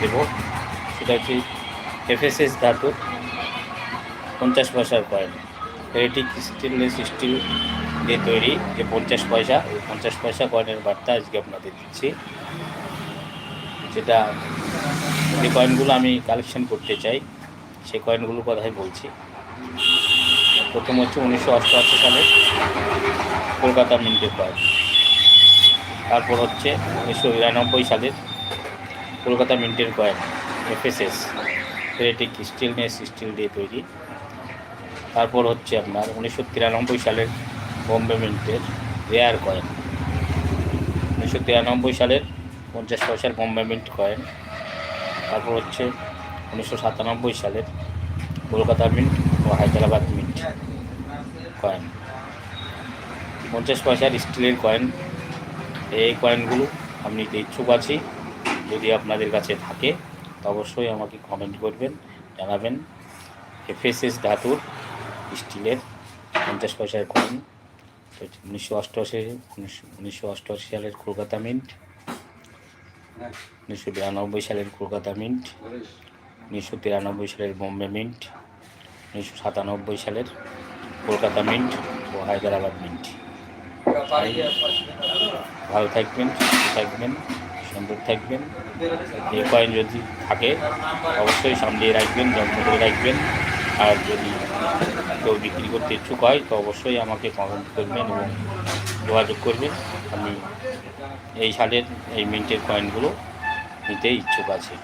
দেব সেটা হচ্ছে এফএসএস ধাতুর পঞ্চাশ পয়সার কয়েন ফেরেটিক স্টেনলেস স্টিল দিয়ে তৈরি যে পঞ্চাশ পয়সা, ওই পঞ্চাশ পয়সা কয়েনের বার্তা আজকে আপনাদের দিচ্ছি। যেটা যে কয়েনগুলো আমি কালেকশন করতে চাই, সেই কয়েনগুলোর কথাই বলছি। প্রথম হচ্ছে উনিশশো অষ্টআশি সালে কলকাতা মিন্টের কয়েন তারপর হচ্ছে উনিশশো নিরানব্বই সালের Kolkata মিন্টের coin FSS ferritic stainless steel দিয়ে তৈরি। তারপর হচ্ছে আপনার উনিশশো তিরানব্বই সালের বম্বে মিন্টের রেয়ার কয়েন উনিশশো তিরানব্বই সালের পঞ্চাশ পয়সার বম্বে মিন্ট কয়েন তারপর হচ্ছে উনিশশো সাতানব্বই সালের কলকাতা মিন্ট ও হায়দ্রাবাদ মিন্ট কয়েন পঞ্চাশ পয়সার স্টিলের কয়েন এই কয়েনগুলো আমি নিতে ইচ্ছুক আছি যদি আপনাদের কাছে থাকে অবশ্যই আমাকে কমেন্ট করবেন, জানাবেন। এফএসএস ধাতুর স্টিলের পঞ্চাশ পয়সার কয়েন উনিশশো অষ্টআশি উনিশশো অষ্টআশি সালের কলকাতা মিন্ট উনিশশো বিরানব্বই সালের কলকাতা মিন্ট উনিশশো তিরানব্বই সালের বোম্বে মিন্ট উনিশশো সাতানব্বই সালের কলকাতা মিন্ট ও হায়দ্রাবাদ মিন্ট ভালো থাকবেন থাকবেন। সুন্দর থাকবেন। এই কয়েন যদি থাকে, অবশ্যই সামলিয়ে রাখবেন, যত্ন করে রাখবেন। আর যদি কেউ বিক্রি করতে ইচ্ছুক হয়, তো অবশ্যই আমাকে কমেন্ট করবেন এবং যোগাযোগ করবেন। আমি এই সালের এই মিন্টের কয়েনগুলো নিতে ইচ্ছুক আছি।